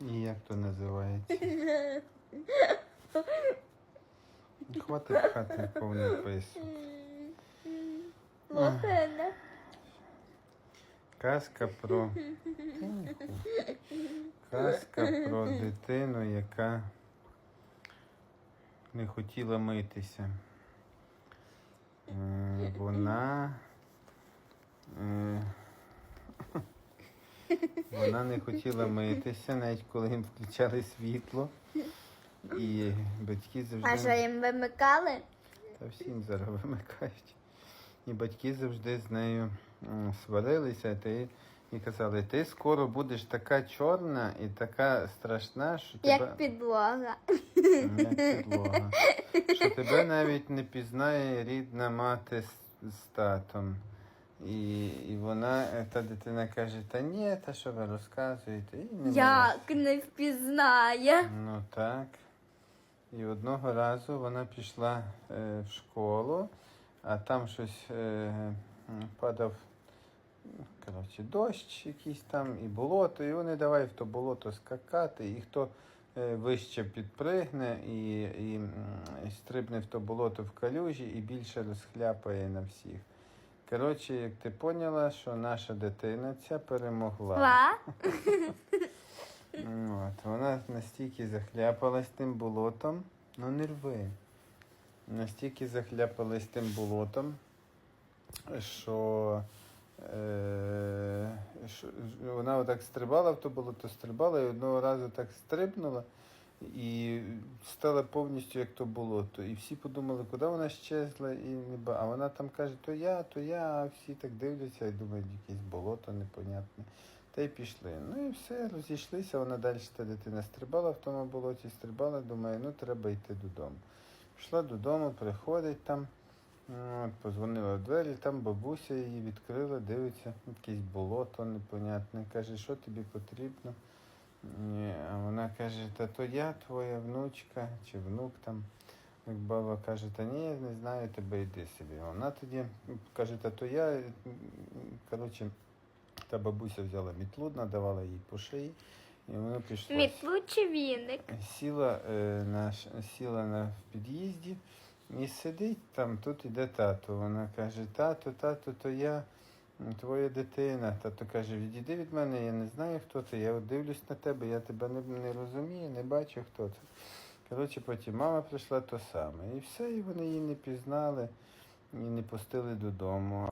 І як то називається? Хватить хати повний. Лохина. Казка про. Казка про дитину, яка не хотіла митися. Е, Вона. Вона не хотіла митися, навіть коли їм включали світло. І батьки завжди. А що їм вимикали? Та всім зараз вимикають. І батьки завжди з нею сварилися ти, і казали, ти скоро будеш така чорна і така страшна, що тебе Як підлога. Як підлога. Що тебе навіть не пізнає рідна мати з, з татом. І, і вона, е, та дитина каже, та ні, та що ви розказуєте? І не Як не впізнає. Ну так. І одного разу вона пішла е, в школу, а там щось е, падав коротше, дощ якийсь там і болото, і вони давай в то болото скакати, і хто е, вище підпригне і, і, і стрибне в то болото в калюжі і більше розхляпає на всіх. Коротше, як ти поняла, що наша дитина ця перемогла. Ва? От, вона настільки захляпалась тим болотом, ну не рви. Настільки захляпалась тим болотом, що, е, що вона отак стрибала в то болото, стрибала і одного разу так стрибнула і стала повністю як то болото. І всі подумали, куди вона щезла, і не ба. А вона там каже, то я, то я, а всі так дивляться і думають, якесь болото непонятне. Та й пішли. Ну і все, розійшлися. Вона далі та дитина стрибала в тому болоті, стрибала, думає, ну треба йти додому. Пішла додому, приходить там, от, позвонила в двері, там бабуся її відкрила, дивиться, якесь болото непонятне. Каже, що тобі потрібно? Ні, а вона каже, та то я твоя внучка чи внук там. Як баба каже, та ні, я не знаю тебе, йди собі. Вона тоді каже, та то я, коротше, та бабуся взяла мітлу, надавала їй по шиї, і воно пішло. Мітлу чи віник? Сіла, е, на, сіла на під'їзді і сидить там, тут іде тато. Вона каже, тато, тато, то я твоя дитина. Тато каже, відійди від мене, я не знаю, хто ти. Я дивлюсь на тебе, я тебе не, не розумію, не бачу, хто це. Коротше, потім мама прийшла то саме. І все, і вони її не пізнали і не пустили додому.